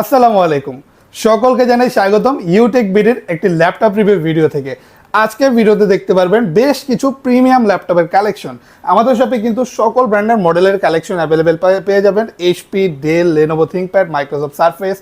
আসসালামু আলাইকুম। সকলকে জানাই স্বাগতম ইউটেক বিডির একটি ল্যাপটপ রিভিউ ভিডিও থেকে। আজকে ভিডিওতে দেখতে পারবেন বেশ কিছু প্রিমিয়াম ল্যাপটপের কালেকশন আমাদের শপে কিন্তু সকল ব্র্যান্ডের মডেলের কালেকশন অ্যাভেলেবেল পেয়ে যাবেন। HP Dell Lenovo ThinkPad Microsoft Surface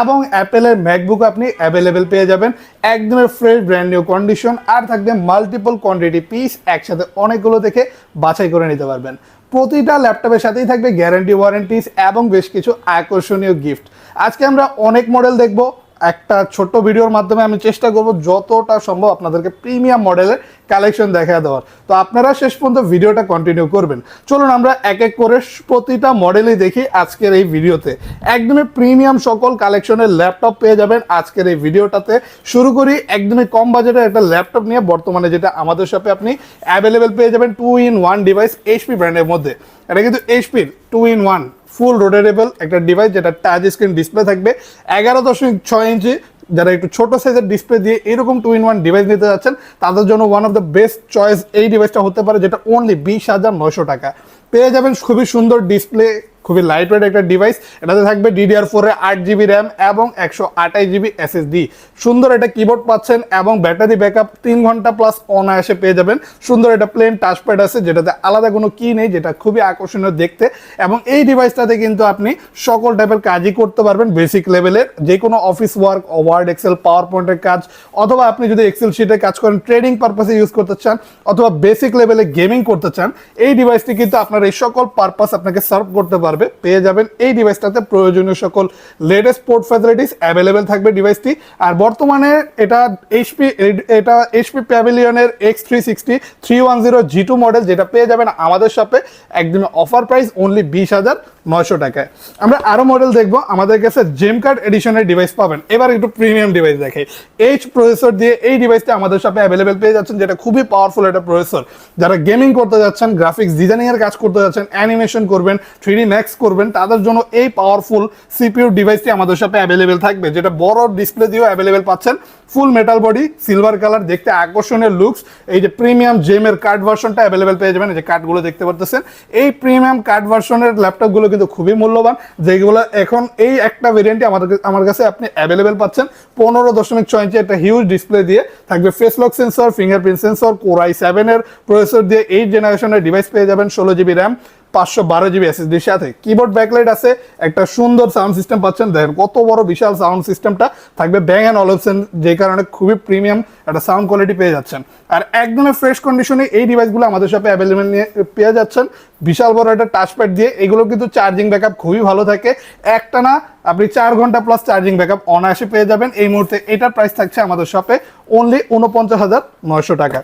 এবং অ্যাপেলের ম্যাকবুক আপনি অ্যাভেলেবেল পেয়ে যাবেন। একদমই ফ্রেশ ব্র্যান্ড নিউ কন্ডিশন আর থাকবে মাল্টিপল কোয়ান্টিটি পিস একসাথে অনেকগুলো থেকে বাছাই করে নিতে পারবেন। প্রতিটা ল্যাপটপের সাথেই থাকবে গ্যারান্টি ওয়ারেন্টিস এবং বেশ কিছু আকর্ষণীয় গিফট আজকে আমরা অনেক মডেল দেখব। একটা ছোট্ট ভিডিওর মাধ্যমে আমি চেষ্টা করব যতটা সম্ভব আপনাদেরকে প্রিমিয়াম মডেলের কালেকশন দেখা দেওয়ার। তো আপনারা শেষ পর্যন্ত ভিডিওটা কন্টিনিউ করবেন। চলুন আমরা এক এক করে প্রতিটা মডেলই দেখি আজকের এই ভিডিওতে। একদমই প্রিমিয়াম সকল কালেকশনের ল্যাপটপ পেয়ে যাবেন আজকের এই ভিডিওটাতে। শুরু করি একদমই কম বাজেটের একটা ল্যাপটপ নিয়ে। বর্তমানে যেটা আমাদের শপে আপনি অ্যাভেলেবেল পেয়ে যাবেন two in one device HP ব্র্যান্ডের মধ্যে। এটা কিন্তু এইচপির two in one full rotatable একটা ডিভাইস যেটা টাচ স্ক্রিন ডিসপ্লে থাকবে। এগারো দশমিক ছয় ইঞ্চি, যারা একটু ছোট সাইজের ডিসপ্লে দিয়ে এরকম টু ইন ওয়ান ডিভাইস নিতে যাচ্ছেন, তাদের জন্য one of the best choice এই ডিভাইসটা হতে পারে, যেটা অনলি বিশ হাজার নয়শো টাকা। পেয়ে যাবেন খুবই সুন্দর ডিসপ্লে খুবই লাইট ওয়েট একটা ডিভাইস এটাতে থাকবে ডিডিআর ফোরে আট জিবি র্যাম এবং একশো আঠাশ জিবি এসএসডি সুন্দর একটা কিবোর্ড পাচ্ছেন এবং ব্যাটারি ব্যাকআপ তিন ঘণ্টা প্লাস অনায়াসে পেয়ে যাবেন। সুন্দর একটা প্লেন টাচপ্যাড আছে, যেটাতে আলাদা কোনো কি নেই, যেটা খুবই আকর্ষণীয় দেখতে। এবং এই ডিভাইসটাতে কিন্তু আপনি সকল টাইপের কাজই করতে পারবেন বেসিক লেভেলের যে কোনো অফিস ওয়ার্ক ওয়ার্ড এক্সেল পাওয়ার পয়েন্টের কাজ, অথবা আপনি যদি এক্সেল শিটে কাজ করেন ট্রেডিং পারপাসে ইউজ করতে চান, অথবা বেসিক লেভেলে গেমিং করতে চান, এই ডিভাইসটি কিন্তু আপনার এই সকল পারপাস আপনাকে সার্ভ করতে পারবে। পেয়ে যাবেন এই ডিভাইসটাতে প্রয়োজনীয় সকল লেটেস্ট পোর্ট ফ্যাসিলিটিস অ্যাভেলেবেল থাকবে ডিভাইসটি আর বর্তমানে এটা এইচপি এটা HP প্যাভিলিয়নের X three sixty three one zero G two model যেটা পেয়ে যাবেন আমাদের শপে একদিন অফার প্রাইস অনলি বিশ হাজার। নয়শো টাকায়। আমরা আরও মডেল দেখব, আমাদের কাছে জেম কার্ড এডিশনের ডিভাইস পাবেন। এবার একটু প্রিমিয়াম ডিভাইস দেখে এইচ প্রসেসর দিয়ে এই ডিভাইসটা আমাদের সাথে অ্যাভেলেবেল পেয়ে যাচ্ছেন, যেটা খুবই পাওয়ারফুল একটা প্রসেসর যারা গেমিং করতে যাচ্ছেন গ্রাফিক্স ডিজাইনিং এর কাজ করতে যাচ্ছেন অ্যানিমেশন করবেন থ্রি ম্যাক্স করবেন, তাদের জন্য এই পাওয়ারফুল সিপিইউ ডিভাইসটি আমাদের সাথে অ্যাভেলেবেল থাকবে, যেটা বড় ডিসপ্লে দিয়েও অ্যাভেলেবেল পাচ্ছেন। Full metal body silver colour দেখতে আকর্ষণীয় লুকস এই যে প্রিমিয়াম জেমের কার্ড ভার্সনটা অ্যাভেলেবেল পেয়ে যাবেন, এই যে কার্ডগুলো দেখতে পারতেছেন। এই প্রিমিয়াম কার্ড ভার্সনের ল্যাপটপগুলো কিন্তু খুবই মূল্যবান। যেগুলো এখন এই একটা ভেরিয়েন্টে আমাদের আমার কাছে আপনি অ্যাভেলেবেল পাচ্ছেন। পনেরো দশমিক ছয় ইঞ্চি একটা হিউজ ডিসপ্লে দিয়ে থাকবে face lock sensor fingerprint sensor core i সেভেনের প্রসেসর দিয়ে এইট জেনারেশনের ডিভাইস পেয়ে যাবেন, ষোলো জিবি র্যাম পাঁচশো বারো জিবি এসএসডির সাথে। কিবোর্ড ব্যাকলাইট আছে, একটা সুন্দর সাউন্ড সিস্টেম পাচ্ছেন। দেখেন, কত বড় বিশাল সাউন্ড সিস্টেমটা থাকবে। ব্যাং অ্যান্ড অলপশন যে কারণে খুবই প্রিমিয়াম একটা সাউন্ড কোয়ালিটি পেয়ে যাচ্ছেন। আর একদমই ফ্রেশ কন্ডিশনে এই ডিভাইসগুলো আমাদের সাথে অ্যাভেলেবেল নিয়ে পেয়ে যাচ্ছেন। বিশাল বড় একটা টাচপ্যাড দিয়ে। এগুলো কিন্তু চার্জিং ব্যাকআপ খুবই ভালো থাকে। একটা না, আপনি চার ঘণ্টা প্লাস চার্জিং ব্যাকআপ অনায়াসে পেয়ে যাবেন। এই মুহূর্তে এটার প্রাইস থাকছে আমাদের শপে অনলি উনপঞ্চাশ হাজার নয়শো টাকা।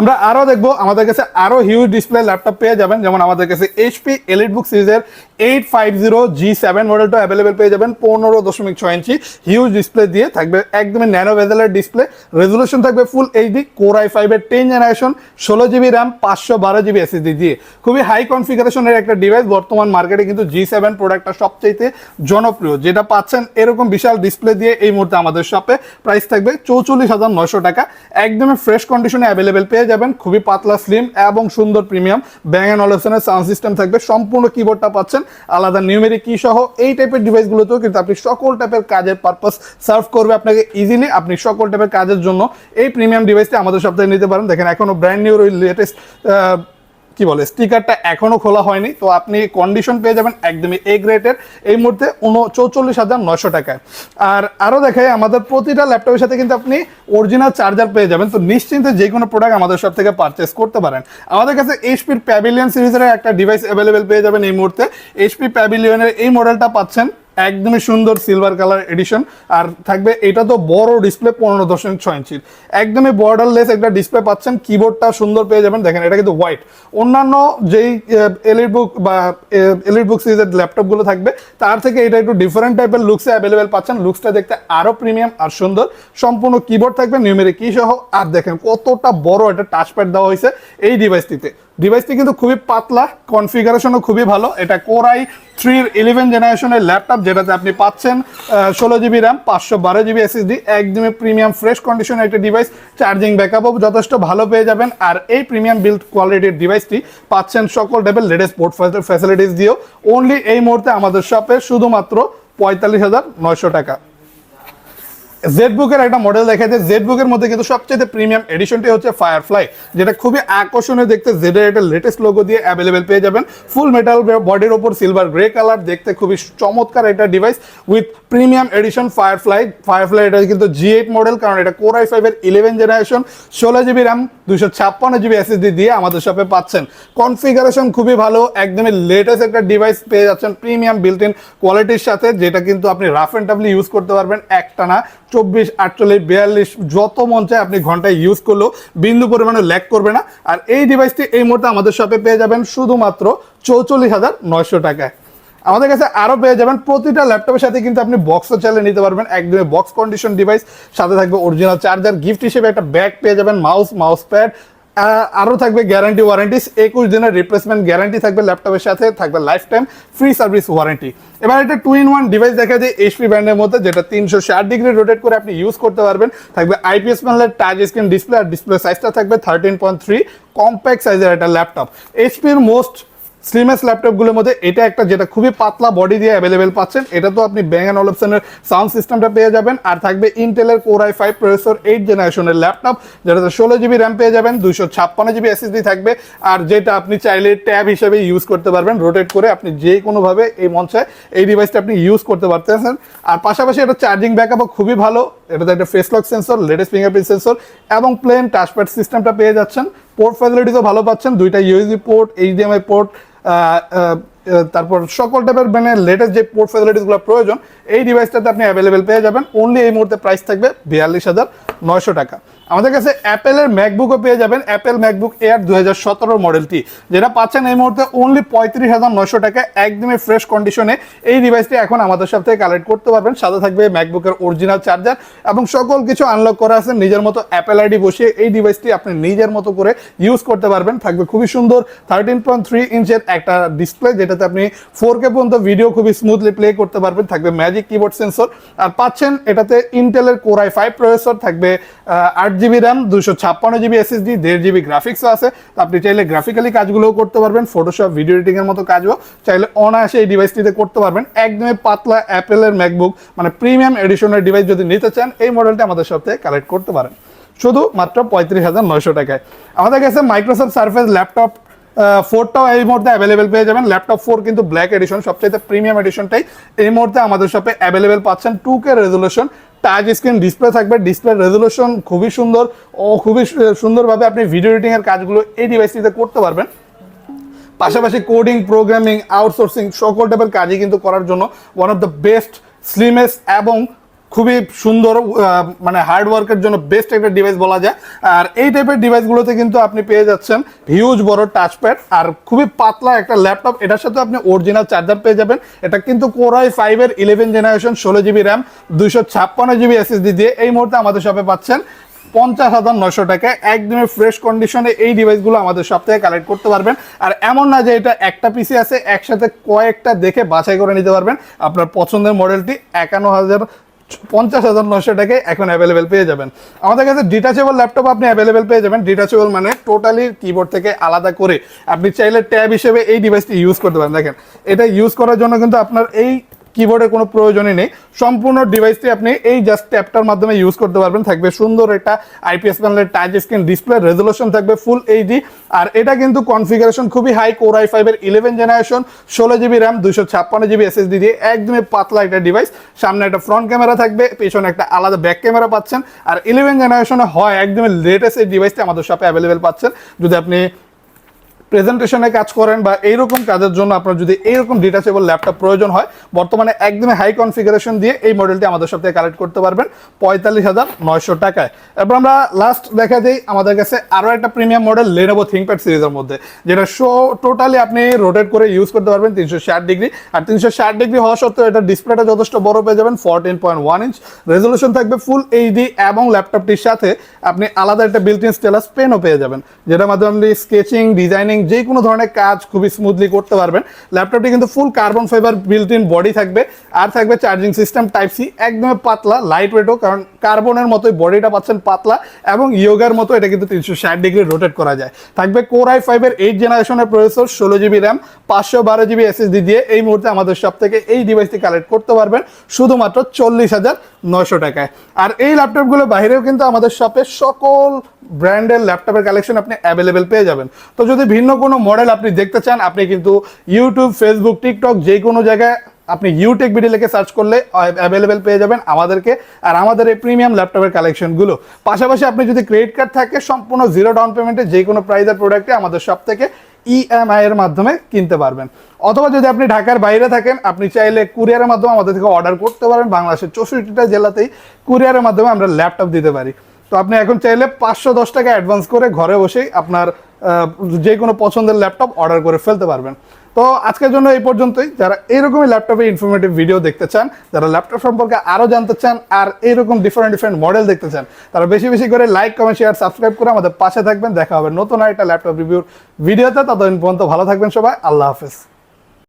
আমরা আরও দেখব, আমাদের কাছে আরও হিউজ ডিসপ্লে ল্যাপটপ পেয়ে যাবেন। যেমন আমাদের কাছে এইচপি এলিট বুক সিরিজের eight five zero G seven মডেলটা অ্যাভেলেবেল পেয়ে যাবেন পনেরো দশমিক ছয় ইঞ্চি। হিউজ ডিসপ্লে দিয়ে থাকবে, একদমই ন্যানো ভেজেলের ডিসপ্লে রেজলিউশন থাকবে ফুল এইচডি কোর আই ফাইভের টেন জেনারেশন ষোলো জিবি র্যাম পাঁচশো বারো জিবি এসএসডি দিয়ে। খুবই হাই কনফিগারেশনের একটা ডিভাইস বর্তমান মার্কেটে কিন্তু জি সেভেন প্রোডাক্টটা সবচেয়ে জনপ্রিয়। যেটা পাচ্ছেন এরকম বিশাল ডিসপ্লে দিয়ে এই মুহূর্তে আমাদের শপে প্রাইস থাকবে চৌচল্লিশ হাজার নয়শো টাকা। একদমই ফ্রেশ কন্ডিশনে অ্যাভেলেবেল পেয়ে যাবেন খুবই পাতলা স্লিম এবং সুন্দর প্রিমিয়াম ব্যাং অ্যান্ড অলপশনের সাউন্ড সিস্টেম থাকবে। সম্পূর্ণ কিবোর্ডটা পাচ্ছেন। আলাদা নিউমেরিক কি সহ এই টাইপের ডিভাইসগুলোতেও কিন্তু আপনি সকল টাইপের কাজের পারপাস সার্ভ করবে আপনাকে ইজিলি আপনি সকল টাইপের কাজের জন্য এই প্রিমিয়াম ডিভাইসটি আমাদের সপ্তাহে নিতে পারেন। দেখেন এখনও ব্র্যান্ড নিউ লেটেস্ট কি বলে, স্টিকারটা এখনও খোলা হয়নি, তো আপনি কন্ডিশন পেয়ে যাবেন একদমই এ গ্রেটের এই মুহূর্তে চৌচল্লিশ হাজার নয়শো টাকায়। আর আরও দেখাই, আমাদের প্রতিটা ল্যাপটপের সাথে কিন্তু আপনি অরিজিনাল চার্জার পেয়ে যাবেন, তো নিশ্চিন্তে যে কোনো প্রোডাক্ট আমাদের সব থেকে পারচেস করতে পারেন। আমাদের কাছে এইচপির প্যাভিলিয়ন সিরিজের একটা ডিভাইস অ্যাভেলেবেল পেয়ে যাবেন এই মুহূর্তে। এইচপি প্যাভিলিয়নের এই মডেলটা পাচ্ছেন একদমই সুন্দর সিলভার কালার এডিশন আর থাকবে, এটা তো বড় ডিসপ্লে পনেরো দশমিক ছয় ইঞ্চির। একদমই বর্ডারলেস একটা ডিসপ্লে পাচ্ছেন কিবোর্ডটা সুন্দর পেয়ে যাবেন। দেখেন, এটা কিন্তু হোয়াইট অন্যান্য যেই এলিট বুক বা এলিট বুক সিরিজের ল্যাপটপগুলো থাকবে, তার থেকে এটা একটু ডিফারেন্ট টাইপের লুকসে অ্যাভেলেবেল পাচ্ছেন। লুকসটা দেখতে আরও প্রিমিয়াম আর সুন্দর। সম্পূর্ণ কিবোর্ড থাকবে নিউমেরিক কি সহ। আর দেখেন, কতটা বড় একটা টাচপ্যাড দেওয়া হয়েছে এই ডিভাইসটিতে ডিভাইসটি কিন্তু খুবই পাতলা কনফিগারেশনও খুবই ভালো। এটা কোরাই থ্রির ইলেভেন জেনারেশনের ল্যাপটপ যেটাতে আপনি পাচ্ছেন ষোলো জিবি র্যাম পাঁচশো বারো জিবি এসএসডি একদমই প্রিমিয়াম ফ্রেশ কন্ডিশনের একটা ডিভাইস চার্জিং ব্যাকআপও যথেষ্ট ভালো পেয়ে যাবেন। আর এই প্রিমিয়াম বিল্ড কোয়ালিটির ডিভাইসটি পাচ্ছেন সকল টাইপের লেটেস্ট পোর্ট ফ্যাসিলিটিস দিয়েও। অনলি এই মুহূর্তে আমাদের শপে শুধুমাত্র পঁয়তাল্লিশ হাজার নয়শো টাকা। জেড বুকের একটা মডেল দেখা যায় জেড বুকের মধ্যে কিন্তু সবচেয়ে প্রিমিয়াম এডিশনটি হচ্ছে ফায়ারফ্লাই যেটা খুবই আকর্ষণীয় দেখতে। জেডের একটা লেটেস্ট লোগো দিয়ে অ্যাভেলেবেল পেয়ে যাবেন। ফুল মেটাল বডির ওপর সিলভার গ্রে কালার দেখতে খুবই চমৎকার একটা device with premium edition Firefly Firefly এটা কিন্তু জি এইট মডেল কারণ এটা কোর আই ফাইভের ইলেভেন জেনারেশন ষোলো জিবি র্যাম দুশো ছাপ্পান্ন জিবি এসএসডি দিয়ে আমাদের শপে পাচ্ছেন। কনফিগারেশন খুবই ভালো, একদমই লেটেস্ট একটা ডিভাইস পেয়ে যাচ্ছেন প্রিমিয়াম বিল্ট ইন কোয়ালিটির সাথে, যেটা কিন্তু আপনি রাফ অ্যান্ড টাফলি ইউজ করতে পারবেন একটানা চব্বিশ, আটচল্লিশ, বিয়াল্লিশ, যত মন চায় আপনি ঘন্টায় ইউজ করলেও বিন্দু পরিমাণে ল্যাক করবে না। আর এই ডিভাইসটি এই মুহূর্তে আমাদের শপে পেয়ে যাবেন শুধুমাত্র চৌচল্লিশ হাজার নয়শো টাকায়। আমাদের কাছে আরও পেয়ে যাবেন প্রতিটা ল্যাপটপের সাথে কিন্তু আপনি বক্সও চালিয়ে নিতে পারবেন। একদমই বক্স কন্ডিশন ডিভাইস সাথে থাকবে অরিজিনাল চার্জার গিফট হিসেবে একটা ব্যাগ পেয়ে যাবেন মাউস মাউস প্যাড আরও থাকবে গ্যারান্টি ওয়ারেন্টি একুশ দিনের রিপ্লেসমেন্ট গ্যারান্টি থাকবে ল্যাপটপের সাথে, থাকবে lifetime free service warranty এবার একটা টু ইন ওয়ান ডিভাইস দেখা যায় এইচপি ব্র্যান্ডের মধ্যে, যেটা তিনশো ষাট ডিগ্রি রোটেট করে আপনি ইউজ করতে পারবেন। থাকবে আইপিএস প্যানেলের টাচ স্ক্রিন ডিসপ্লে আর ডিসপ্লে সাইজটা থাকবে থার্টিন পয়েন্ট থ্রি কম্প্যাক্ট সাইজের একটা ল্যাপটপ। এইচপির মোস্ট স্লিমেস ল্যাপটপগুলোর মধ্যে এটা একটা যেটা খুবই পাতলা বডি দিয়ে অ্যাভেলেবেল পাচ্ছেন, এটা তো আপনি ব্যাং অ্যান্ড অলপসনের সাউন্ড সিস্টেমটা পেয়ে যাবেন। আর থাকবে ইন্টেলের core i five processor eight জেনারেশনের ল্যাপটপ যেটাতে ষোলো জিবি র্যাম পেয়ে যাবেন দুশো ছাপ্পান্ন জিবি এসএসডি থাকবে। আর যেটা আপনি চাইলে ট্যাব হিসেবে ইউজ করতে পারবেন রোটেট করে আপনি যে কোনোভাবে এই মঞ্চায় এই ডিভাইসটা আপনি ইউজ করতে পারতেছেন। আর পাশাপাশি এটা চার্জিং ব্যাকআপও খুবই ভালো, এটাতে একটা face lock sensor latest fingerprint sensor এবং প্লেন টাচপ্যাড সিস্টেমটা পেয়ে যাচ্ছেন। পোর্ট ফ্যাসিলিটিসও ভালো পাচ্ছেন, দুইটা ইউএসবি পোর্ট এইচডিএমআই পোর্ট তারপর সকল টাইপের মানে লেটেস্ট যে পোর্ট ফেসিলিটিসগুলো প্রয়োজন, এই ডিভাইসটাতে আপনি অ্যাভেলেবেল পেয়ে যাবেন। অনলি এই মুহূর্তে প্রাইস থাকবে বিয়াল্লিশ হাজার নয়শো টাকা। আমাদের কাছে অ্যাপেলের ম্যাকবুকও পেয়ে যাবেন। অ্যাপেল ম্যাকবুক এয়ার দু হাজার সতেরো মডেলটি, যেটা পাচ্ছেন এই মুহূর্তে অনলি পঁয়ত্রিশ হাজার নয়শো টাকা, একদমই ফ্রেশ কন্ডিশনে এই ডিভাইসটি এখন আমাদের সাথে কালেক্ট করতে পারবেন। সাথে থাকবে ম্যাকবুকের অরিজিনাল চার্জার এবং সকল কিছু আনলক করা আছে। নিজের মতো অ্যাপেল আইডি বসিয়ে এই ডিভাইসটি আপনি নিজের মতো করে ইউজ করতে পারবেন। থাকবে খুবই সুন্দর থার্টিন পয়েন্ট থ্রি ইঞ্চের একটা ডিসপ্লে যেটাতে আপনি ফোর কে পর্যন্ত ভিডিও খুবই স্মুথলি প্লে করতে পারবেন। থাকবে ম্যাজিক কিবোর্ড সেন্সর আর পাচ্ছেন এটাতে ইন্টেলের কোরাই ফাইভ প্রসেসর থাকবে আট জিবি র্যাম দুশো ছাপ্পান্ন জিবি এসএসডি দেড় জিবি গ্রাফিক্সও আছে। তো আপনি চাইলে গ্রাফিক্যালি কাজগুলোও করতে পারবেন ফটোশপ ভিডিও এডিটিং মতো কাজও। চাইলে অনায়াসে এই ডিভাইসটিতে করতে পারবেন। একদমই পাতলা অ্যাপেলের ম্যাকবুক মানে প্রিমিয়াম এডিশনের ডিভাইস যদি নিতে চান, এই মডেলটা আমাদের সপ্তাহে কালেক্ট করতে পারেন। শুধু মাত্র পঁয়ত্রিশ হাজার নয়শো টাকায়। আমাদের কাছে মাইক্রোসফট সার্ফেস ল্যাপটপ ফোরটাও এই মুহূর্তে অ্যাভেলেবেল পেয়ে যাবেন। ল্যাপটপ ফোর কিন্তু ব্ল্যাক এডিশন সবচাইতে প্রিমিয়াম এডিশনটাই এই মুহূর্তে আমাদের শপে অ্যাভেলেবেল পাচ্ছেন two K resolution touch screen display থাকবে ডিসপ্লে রেজলিউশন খুবই সুন্দর, ও খুবই সুন্দরভাবে আপনি ভিডিও এডিটিং এর কাজগুলো এই ডিভাইসটিতে করতে পারবেন। পাশাপাশি কোডিং প্রোগ্রামিং আউটসোর্সিং সকল টাইপের কাজই কিন্তু করার জন্য one of the best slimmest এবং খুবই সুন্দর মানে হার্ড ওয়ার্কের জন্য বেস্ট একটা ডিভাইস বলা যায়। আর এই টাইপের ডিভাইসগুলোতে কিন্তু আপনি পেয়ে যাচ্ছেন হিউজ বড় টাচপ্যাড আর খুবই পাতলা একটা ল্যাপটপ এটার সাথে আপনি অরিজিনাল চার্জার পেয়ে যাবেন। এটা কিন্তু কোরাই ফাইভের ইলেভেন জেনারেশন ষোলো জিবি র্যাম দুইশো ছাপ্পান্ন জিবি এসএসডি দিয়ে এই মুহূর্তে আমাদের শপে পাচ্ছেন পঞ্চাশ হাজার নয়শো টাকায় একদমই ফ্রেশ কন্ডিশনে এই ডিভাইসগুলো আমাদের সব থেকে কালেক্ট করতে পারবেন। আর এমন না যে এটা একটা পিসি আছে, একসাথে কয়েকটা দেখে বাছাই করে নিতে পারবেন। আপনার পছন্দের মডেলটি একান্ন হাজার পঞ্চাশ হাজার নশো টাকায় এখন অ্যাভেলেবেল পেয়ে যাবেন। আমাদের কাছে ডিটাচেবল ল্যাপটপ আপনি অ্যাভেলেবেল পেয়ে যাবেন। ডিটাচেবল মানে টোটালি কিবোর্ড থেকে আলাদা করে। আপনি চাইলে ট্যাব হিসেবে এই ডিভাইসটি ইউজ করতে পারেন। দেখেন, এটা ইউজ করার জন্য কিন্তু আপনার এই কিবোর্ডের কোনো প্রয়োজনই নেই। সম্পূর্ণ ডিভাইসটি আপনি এই জাস্ট ট্যাপটার মাধ্যমে ইউজ করতে পারবেন। থাকবে সুন্দর একটা আইপিএস প্যানেলের টাচ স্ক্রিন ডিসপ্লে রেজলিউশন থাকবে ফুল এইচডি আর এটা কিন্তু কনফিগারেশন খুবই হাই কোর আই ফাইভের ইলেভেন জেনারেশন ষোলো জিবি র্যাম দুশো ছাপ্পান্ন জিবি এসএসডি দিয়ে একদমই পাতলা একটা ডিভাইস সামনে একটা ফ্রন্ট ক্যামেরা থাকবে, পেছনে একটা আলাদা ব্যাক ক্যামেরা পাচ্ছেন। আর ইলেভেন জেনারেশনে হয়, একদমই লেটেস্ট এই ডিভাইসটি আমাদের শপে অ্যাভেলেবেল পাচ্ছেন। যদি আপনি প্রেজেন্টেশনে কাজ করেন বা এইরকম কাজের জন্য আপনার যদি এইরকম ডিটাচেবল ল্যাপটপ প্রয়োজন হয়, বর্তমানে একদমই হাই কনফিগারেশন দিয়ে এই মডেলটি আমাদের সাথে কালেক্ট করতে পারবেন পঁয়তাল্লিশ হাজার নয়শো টাকায়। এরপর আমরা লাস্ট দেখা দিই আমাদের কাছে আরও একটা প্রিমিয়াম মডেল লেনোভো থিঙ্কপ্যাড সিরিজের মধ্যে, যেটা শো টোটালি আপনি রোটেট করে ইউজ করতে পারবেন তিনশো ষাট ডিগ্রি। আর তিনশো ষাট ডিগ্রি হওয়া সত্ত্বেও এটা ডিসপ্লেটা যথেষ্ট বড় পেয়ে যাবেন fourteen point one inch resolution থাকবে ফুল এইচডি এবং ল্যাপটপটির সাথে আপনি আলাদা একটা বিল্ট ইন স্টেলাস পেনও পেয়ে যাবেন, যেটার মাধ্যমে আপনি স্কেচিং ডিজাইনিং যে কোনো ধরনের কাজ খুবই স্মুথলি করতে পারবেন। ল্যাপটপটি কিন্তু full carbon fibre built in body থাকবে। আর থাকবে চার্জিং সিস্টেম টাইপ সি একদমই পাতলা লাইট ওয়েটও কারণ কার্বনের মতোই বডিটা পাচ্ছেন পাতলা এবং ইয়োগার মতো এটা কিন্তু তিনশো ষাট ডিগ্রি রোটেট করা যায়। থাকবে কোর আই ফাইভের এইট জেনারেশনের প্রসেসর ষোলো জিবি র্যাম পাঁচশো বারো জিবি এসএসডি দিয়ে এই মুহূর্তে আমাদের সব থেকে এই ডিভাইসটি কালেক্ট করতে পারবেন শুধুমাত্র চল্লিশ হাজার নয়শো টাকায়। আর এই ল্যাপটপগুলো বাইরেও কিন্তু আমাদের শপে সকল ব্র্যান্ডের ল্যাপটপের কালেকশন আপনি অ্যাভেলেবেল পেয়ে যাবেন। তো যদি ভিন্ন কোনো মডেল আপনি দেখতে চান, আপনি কিন্তু ইউটিউব ফেসবুক টিকটক যে কোনো জায়গায় আপনি ইউটেক বিডি লিখে সার্চ করলে অ্যাভেলেবেল পেয়ে যাবেন আমাদেরকে আর আমাদের এই প্রিমিয়াম ল্যাপটপের কালেকশনগুলো পাশাপাশি আপনি যদি ক্রেডিট কার্ড থাকে, সম্পূর্ণ জিরো ডাউন পেমেন্টে যে কোনো প্রাইজের প্রোডাক্টে আমাদের সব থেকে ইএমআই এর মাধ্যমে কিনতে পারবেন। অথবা যদি আপনি ঢাকার বাইরে থাকেন, আপনি চাইলে কুরিয়ারের মাধ্যমে আমাদের থেকে অর্ডার করতে পারেন। বাংলাদেশের চৌষট্টিটা জেলাতেই কুরিয়ারের মাধ্যমে আমরা ল্যাপটপ দিতে পারি। তো আপনি এখন চাইলে পাঁচশো দশ টাকা অ্যাডভান্স করে ঘরে বসেই আপনার যে কোনো পছন্দের ল্যাপটপ অর্ডার করে ফেলতে পারবেন। তো আজকের জন্য এই পর্যন্তই। যারা এইরকমই ল্যাপটপে ইনফরমেটিভ ভিডিও দেখতে চান, যারা ল্যাপটপ সম্পর্কে আরও জানতে চান আর এরকম ডিফারেন্ট ডিফারেন্ট মডেল দেখতে চান, তারা বেশি বেশি করে লাইক কমেন্ট শেয়ার সাবস্ক্রাইব করে আমাদের পাশে থাকবেন। দেখা হবে নতুন একটা ল্যাপটপ রিভিউর ভিডিওতে ততদিন পর্যন্ত ভালো থাকবেন সবাই। আল্লাহ হাফেজ।